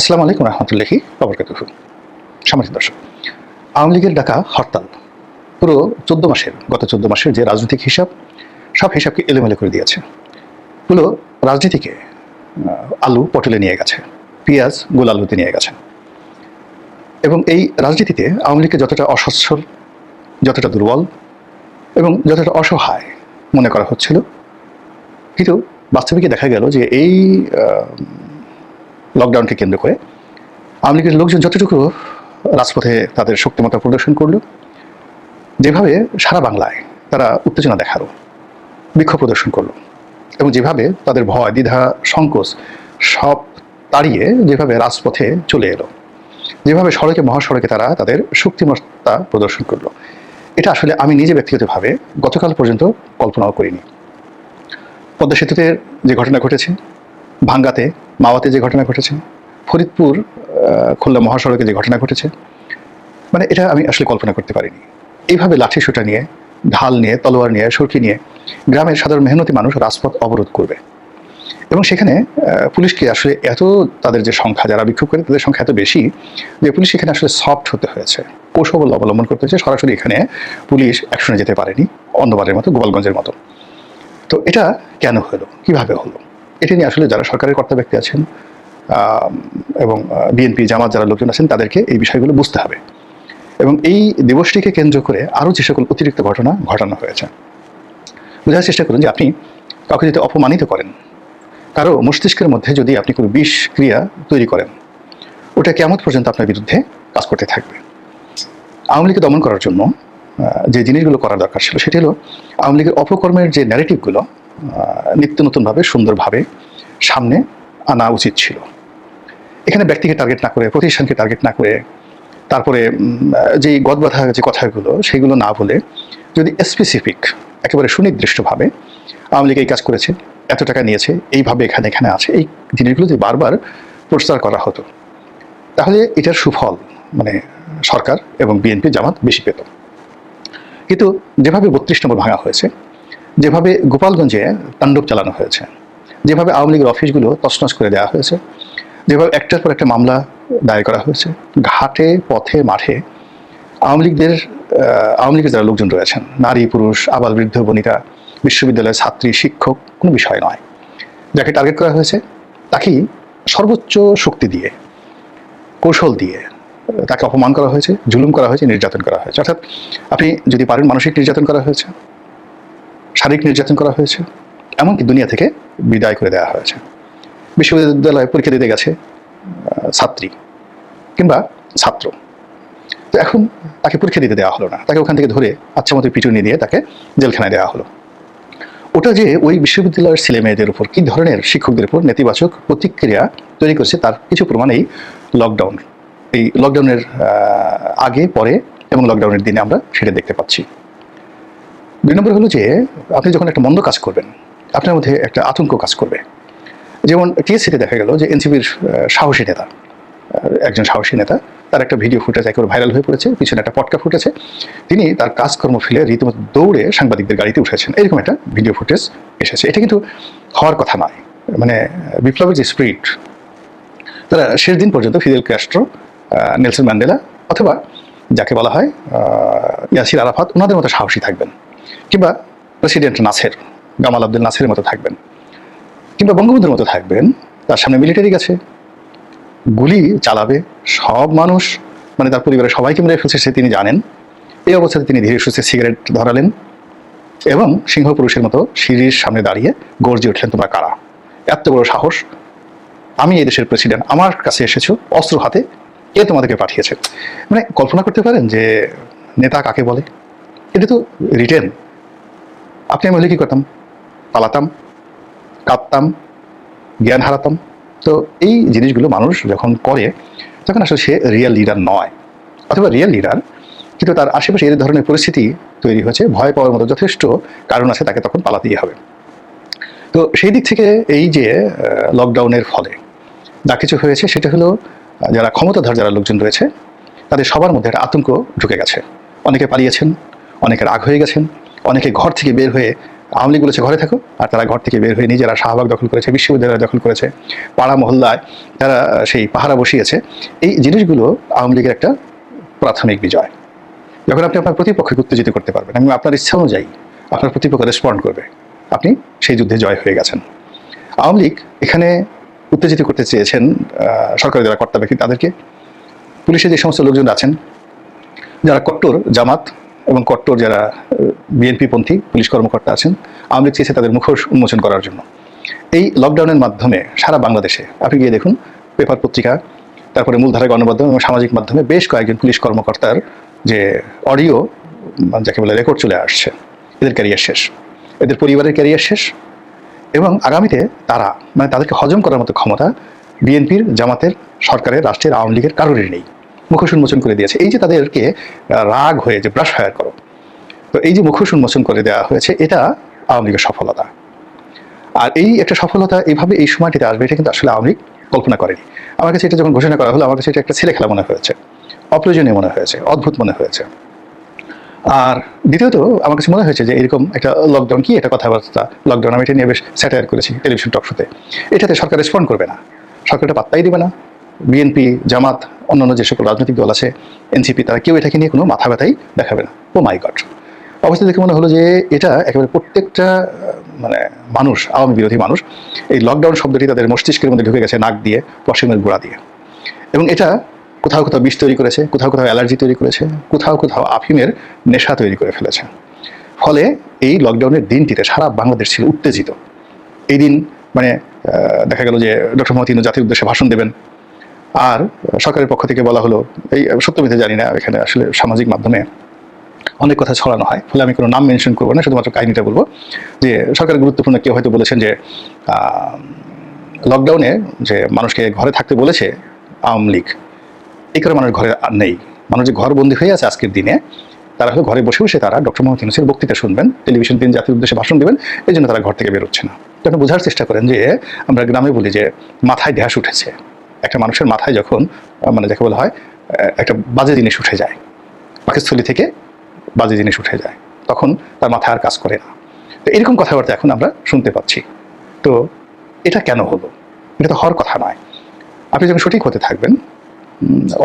আসসালামু আলাইকুম রহমতুল্লাহি বাবরকাতুহু সামাজিক দর্শক, আওয়ামী লীগের ডাকা হরতাল পুরো চোদ্দ মাসের, গত চোদ্দ মাসের যে রাজনৈতিক হিসাব, সব হিসাবকে এলোমেলো করে দিয়েছে। পুরো রাজনীতিকে আলু পটলে নিয়ে গেছে, পেঁয়াজ গোল আলুতে নিয়ে গেছে। এবং এই রাজনীতিতে আওয়ামী লীগকে যতটা অসচ্ছল, যতটা দুর্বল এবং যতটা অসহায় মনে করা হচ্ছিল, কিন্তু বাস্তবিকে দেখা গেল যে এই লকডাউনকে কেন্দ্র করে আওয়ামী লীগের লোকজন যতটুকু রাজপথে তাদের শক্তিমত্তা প্রদর্শন করল, যেভাবে সারা বাংলায় তারা উত্তেজনা দেখাল, বিক্ষোভ প্রদর্শন করল এবং যেভাবে তাদের ভয়, দ্বিধা, সংকোচ সব তাড়িয়ে যেভাবে রাজপথে চলে এলো, যেভাবে সড়কে, মহাসড়কে তারা তাদের শক্তিমত্তা প্রদর্শন করল, এটা আসলে আমি নিজে ব্যক্তিগতভাবে গতকাল পর্যন্ত কল্পনাও করিনি। পদ্মা সেতুতে যে ঘটনা ঘটেছে, ভাঙ্গাতে মাওয়াতে যে ঘটনা ঘটেছে, ফরিদপুর খুলনা মহাসড়কে যে ঘটনা ঘটেছে মানে এটা আমি আসলে কল্পনা করতে পারিনি। এইভাবে লাঠি সোটা নিয়ে, ঢাল নিয়ে, তলোয়ার নিয়ে, সরকি নিয়ে গ্রামের সাধারণ মেহনতি মানুষ রাজপথ অবরোধ করবে। এবং সেখানে পুলিশকে আসলে এত তাদের যে সংখ্যা, যারা বিক্ষোভ করে, তাদের সংখ্যা এত বেশি যে পুলিশ এখানে আসলে সফট হতে হয়েছে। কৌশল অবলম্বন করতে হয়েছে। সরাসরি এখানে পুলিশ অ্যাকশনে যেতে পারেনি, অন্যবারের মতো, গোপালগঞ্জের মতো। তো এটা কেন হলো? কীভাবে হলো? এটা নিয়ে আসলে যারা সরকারের কর্তা ব্যক্তি আছেন এবং বিএনপি জামাত যারা লোকজন আছেন, তাদেরকে এই বিষয়গুলো বুঝতে হবে। এবং এই দিবসটিকে কেন্দ্র করে আরও যে সকল অতিরিক্ত ঘটনা ঘটানো হয়েছে, বোঝার চেষ্টা করুন যে আপনি কাউকে যদি অপমানিত করেন, কারও মস্তিষ্কের মধ্যে যদি আপনি কোনো বিষ ক্রিয়া তৈরি করেন, ওটা কেমন পর্যন্ত আপনার বিরুদ্ধে কাজ করতে থাকবে। আওয়ামী লীগকে দমন করার জন্য যে জিনিসগুলো করার দরকার ছিল, সেটি হলো আওয়ামী লীগের অপকর্মের যে ন্যারেটিভগুলো নিত্য নতুনভাবে, সুন্দরভাবে সামনে আনা উচিত ছিল। এখানে ব্যক্তিকে টার্গেট না করে, প্রতিষ্ঠানকে টার্গেট না করে, তারপরে যেই গদবাধা যে কথাগুলো, সেগুলো না বলে, যদি স্পেসিফিক একেবারে সুনির্দিষ্টভাবে আওয়ামী লীগ এই কাজ করেছে, এত টাকা নিয়েছে, এইভাবে এখানে এখানে আছে, এই জিনিসগুলো যদি বারবার প্রচার করা হতো, তাহলে এটার সুফল মানে সরকার এবং বিএনপি জামাত বেশি পেত। কিন্তু যেভাবে বত্রিশ নম্বর ভাঙা হয়েছে যেভাবে গোপালগঞ্জে তাণ্ডব চালানো হয়েছে, যেভাবে আওয়ামী লীগের অফিসগুলো তছনছ করে দেওয়া হয়েছে, যেভাবে একটার পর একটা মামলা দায়ের করা হয়েছে, ঘাটে, পথে, মাঠে আওয়ামী লীগদের আওয়ামী লীগের যারা লোকজন রয়েছেন, নারী, পুরুষ, আবাল বৃদ্ধ, বনিতা, বিশ্ববিদ্যালয়ের ছাত্রী, শিক্ষক, কোনো বিষয় নয়। যাকে টার্গেট করা হয়েছে, তাকেই সর্বোচ্চ শক্তি দিয়ে, কৌশল দিয়ে, তাকে অপমান করা হয়েছে, জুলুম করা হয়েছে, নির্যাতন করা হয়েছে। অর্থাৎ আপনি যদি পারেন মানসিক নির্যাতন করা হয়েছে শারীরিক নির্যাতন করা হয়েছে, এমনকি দুনিয়া থেকে বিদায় করে দেওয়া হয়েছে। বিশ্ববিদ্যালয়ে পরীক্ষা দিতে গেছে ছাত্রী কিংবা ছাত্র। তো এখন তাকে পরীক্ষা দিতে দেওয়া হলো না। তাকে ওখান থেকে ধরে আচ্ছা মতো পিটুনি দিয়ে তাকে জেলখানায় দেওয়া হলো। ওটা যে ওই বিশ্ববিদ্যালয়ের ছেলে মেয়েদের উপর কী ধরনের শিক্ষকদের উপর নেতিবাচক প্রতিক্রিয়া তৈরি করছে, তার কিছু প্রমাণ এই লকডাউন এই লকডাউনের আগে, পরে এবং লকডাউনের দিনে আমরা সেটা দেখতে পাচ্ছি। দুই নম্বর হলো যে, আপনি যখন একটা মন্দ কাজ করবেন, আপনার মধ্যে একটা আতঙ্ক কাজ করবে। যেমন টিএসসিতে দেখা গেল যে এনসিপির সাহসী নেতা একজন সাহসী নেতা, তার একটা ভিডিও ফুটেজ একেবারে ভাইরাল হয়ে পড়েছে, পিছনে একটা পটকা ফুটেছে। তিনি তার কাজকর্ম ফেলে রীতিমতো দৌড়ে সাংবাদিকদের গাড়িতে উঠেছেন। এরকম একটা ভিডিও ফুটেজ এসেছে। এটা কিন্তু হওয়ার কথা নয়। মানে বিপ্লবের যে স্পিরিট তারা শেষ দিন পর্যন্ত ফিদেল ক্যাস্ট্রো নেলসন ম্যান্ডেলা অথবা যাকে বলা হয় ইয়াসির আরাফাত, ওনাদের মতো সাহসী থাকবেন। কিংবা প্রেসিডেন্ট নাসের, গামাল আব্দুল নাসেরের মতো থাকবেন, কিংবা বঙ্গবন্ধুর মতো থাকবেন, তার সামনে মিলিটারি গেছে, গুলি চালাবে সব মানুষ মানে তার পরিবারের সবাইকে মেরে ফেলছে সে তিনি জানেন। এই অবস্থাতে তিনি ধীরে সুস্থে সিগারেট ধরালেন এবং সিংহ পুরুষের মতো সিঁড়ির সামনে দাঁড়িয়ে গর্জে উঠলেন, তোমরা কারা? এত বড় সাহস। আমি এই দেশের প্রেসিডেন্ট, আমার কাছে এসেছ, অস্ত্র হাতে, কে তোমাদেরকে পাঠিয়েছে? মানে কল্পনা করতে পারেন যে নেতা কাকে বলে? এটা তো রিটেন আপনি আমি হলে কী করতাম? পালাতাম, কাঁদতাম, জ্ঞান হারাতাম। তো এই জিনিসগুলো মানুষ যখন করে, তখন আসলে সে রিয়েল লিডার নয়। অথবা রিয়েল লিডার কিন্তু তার আশেপাশে এই ধরনের পরিস্থিতি তৈরি হয়েছে, ভয় পাওয়ার মতো যথেষ্ট কারণ আছে তাকে তখন পালাতেই হবে। তো সেই দিক থেকে এই যে লকডাউনের ফলে যা কিছু হয়েছে, সেটা হলো, যারা ক্ষমতাধর যারা লোকজন রয়েছে, তাদের সবার মধ্যে একটা আতঙ্ক ঢুকে গেছে। অনেকে পালিয়েছেন অনেকে রাগ হয়ে গেছেন, অনেকে ঘর থেকে বের হয়ে আওয়ামী লীগ বলেছে ঘরে থাকো, আর তারা ঘর থেকে বের হয়ে নিজেরা শাহবাগ দখল করেছে, বিশ্ববিদ্যালয় দখল করেছে, পাড়া মহল্লায় তারা সেই পাহারা বসিয়েছে। এই জিনিসগুলো আওয়ামী লীগের একটা প্রাথমিক বিজয়। যখন আপনি আপনার প্রতিপক্ষকে উত্তেজিত করতে পারবেন, এবং আপনার ইচ্ছা অনুযায়ী আপনার প্রতিপক্ষ রেসপন্ড করবে, আপনি সেই যুদ্ধে জয় হয়ে গেছেন। আওয়ামী লীগ এখানে উত্তেজিত করতে চেয়েছেন সরকারি যারা কর্তা ব্যক্তি তাদেরকে। পুলিশে যে সমস্ত লোকজন আছেন, যারা কট্টর জামাত এবং কট্টর যারা বিএনপি পন্থী, পুলিশ কর্মকর্তা আছেন আওয়ামী লীগ চেয়েছে তাদের মুখোশ উন্মোচন করার জন্য। এই লকডাউনের মাধ্যমে সারা বাংলাদেশে, আপনি গিয়ে দেখুন, পেপার পত্রিকা, তারপরে মূলধারা গণমাধ্যম এবং সামাজিক মাধ্যমে বেশ কয়েকজন পুলিশ কর্মকর্তার যে অডিও যাকে বলে রেকর্ড চলে আসছে। এদের ক্যারিয়ার শেষ। এদের পরিবারের ক্যারিয়ার শেষ। এবং আগামীতে তারা মানে তাদেরকে হজম করার মতো ক্ষমতা বিএনপির জামাতের, সরকারের, রাষ্ট্রের, আওয়ামী লীগের কারোরই নেই। মুখোশ উন্মোচন করে দিয়েছে। এই যে তাদেরকে রাগ হয়ে যে ব্রাশ ফায়ার করো, তো এই যে মুখোশ উন্মোচন করে দেওয়া হয়েছে, এটা আওয়ামী লীগের সফলতা। আর এই একটা সফলতা এইভাবে এই সময়টিতে আসবে, এটা কিন্তু আসলে আওয়ামী লীগ কল্পনা করেনি। আমার কাছে এটা যখন ঘোষণা করা হলো, আমার কাছে এটা একটা ছেলে খেলা মনে হয়েছে, অপ্রয়োজনীয় মনে হয়েছে, অদ্ভুত মনে হয়েছে। আর দ্বিতীয়ত, আমার কাছে মনে হয়েছে যে এরকম একটা লকডাউন কি? এটা কথাবার্তা। লকডাউন আমি এটা নিয়ে বেশ স্যাটায়ার করেছি টেলিভিশন টক শোতে এটাতে সরকার রেসপন্ড করবে না। সরকারটা পাত্তাই দেবে না। বিএনপি জামাত অন্যান্য যে সকল রাজনৈতিক দল আছে এনসিপি তারা কেউ এটাকে নিয়ে কোনো মাথা ব্যথাই দেখাবে না। ও মাই গড অবস্থা দেখে মনে হলো যে এটা একেবারে প্রত্যেকটা মানে মানুষ, আওয়ামী বিরোধী মানুষ, এই লকডাউন শব্দটি তাদের মস্তিষ্কের মধ্যে ঢুকে গেছে নাক দিয়ে, পশ্চিমের গোড়া দিয়ে। এবং এটা কোথাও কোথাও বিষ তৈরি করেছে, কোথাও কোথাও অ্যালার্জি তৈরি করেছে, কোথাও কোথাও আফিমের নেশা তৈরি করে ফেলেছে। ফলে এই লকডাউনের দিনটিতে সারা বাংলাদেশ ছিল উত্তেজিত। এই দিন মানে দেখা গেল যে ডক্টর মোহাম্মদ জাতির উদ্দেশ্যে ভাষণ দেবেন আর সরকারের পক্ষ থেকে বলা হলো, এই সত্যমিতে জানি না, এখানে আসলে সামাজিক মাধ্যমে অনেক কথা ছড়ানো হয়, ফলে আমি কোনো নাম মেনশন করব না, শুধুমাত্র কাহিনীটা বলব যে সরকার গুরুত্বপূর্ণ কেউ হয়তো বলেছেন যে লকডাউনে যে মানুষকে ঘরে থাকতে বলেছে আওয়ামী লীগ, এই করে মানুষ ঘরে নেই। মানুষ যে ঘর বন্দী হয়ে আছে আজকের দিনে, তারা হলো ঘরে বসে বসে তারা ডক্টর মোহাম্মদ ইউনুসের বক্তৃতা শুনবেন, টেলিভিশন তিন জাতির উদ্দেশ্যে ভাষণ দেবেন, এই জন্য তারা ঘর থেকে বেরোচ্ছে না। তো আপনি বোঝার চেষ্টা করেন যে, আমরা গ্রামে বলি যে, মাথায় ধ্যাস উঠেছে। একটা মানুষের মাথায় যখন মানে যাকে বলা হয় একটা বাজে জিনিস উঠে যায়, পাকিস্থলী থেকে বাজে জিনিস উঠে যায়, তখন তার মাথায় আর কাজ করে না। তো এরকম কথাবার্তা এখন আমরা শুনতে পাচ্ছি। তো এটা কেন হলো? এটা তো হওয়ার কথা নয়। আপনি যখন সঠিক হতে থাকবেন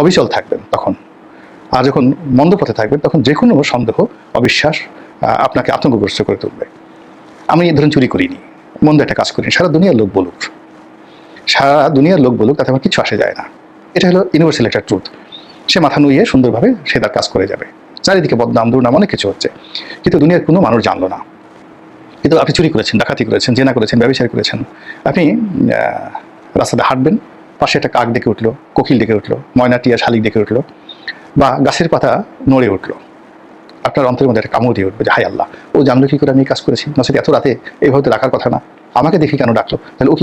অবিচল থাকবেন তখন, আর যখন মন্দ পথে থাকবেন, তখন যে কোনো সন্দেহ, অবিশ্বাস আপনাকে আতঙ্কগ্রস্ত করে তুলবে। আমি ধরুন চুরি করিনি, মন্দ একটা কাজ করিনি, সারা দুনিয়ার লোক বলুক। সারা দুনিয়ার লোক বলুক, তাতে আমার কিছু আসে যায় না। এটা হলো ইউনিভার্সাল একটা ট্রুথ সে মাথা নুইয়ে সুন্দরভাবে সে তার কাজ করে যাবে। চারিদিকে বদনাম, দুর্নাম অনেক কিছু হচ্ছে। কিন্তু দুনিয়ার কোনো মানুষ জানলো না। কিন্তু আপনি চুরি করেছেন, ডাকাতি করেছেন, জেনা করেছেন, ব্যবসায় করেছেন। আপনি রাস্তাতে হাঁটবেন, পাশে একটা কাক ডেকে উঠল, কোকিল ডেকে উঠল, ময়না, টিয়া, শালিক ডেকে উঠল, বা গাছের পাতা নড়ে উঠল। আপনার অন্তরের মধ্যে একটা কামড় দিয়ে উঠবে যে হাই আল্লাহ, ও জানলো কি করে আমি কাজ করেছি? নচেত এত রাতে এইভাবে তো ডাকার কথা না। আমাকে দেখি কেন ডাকলো? তাহলে ও কি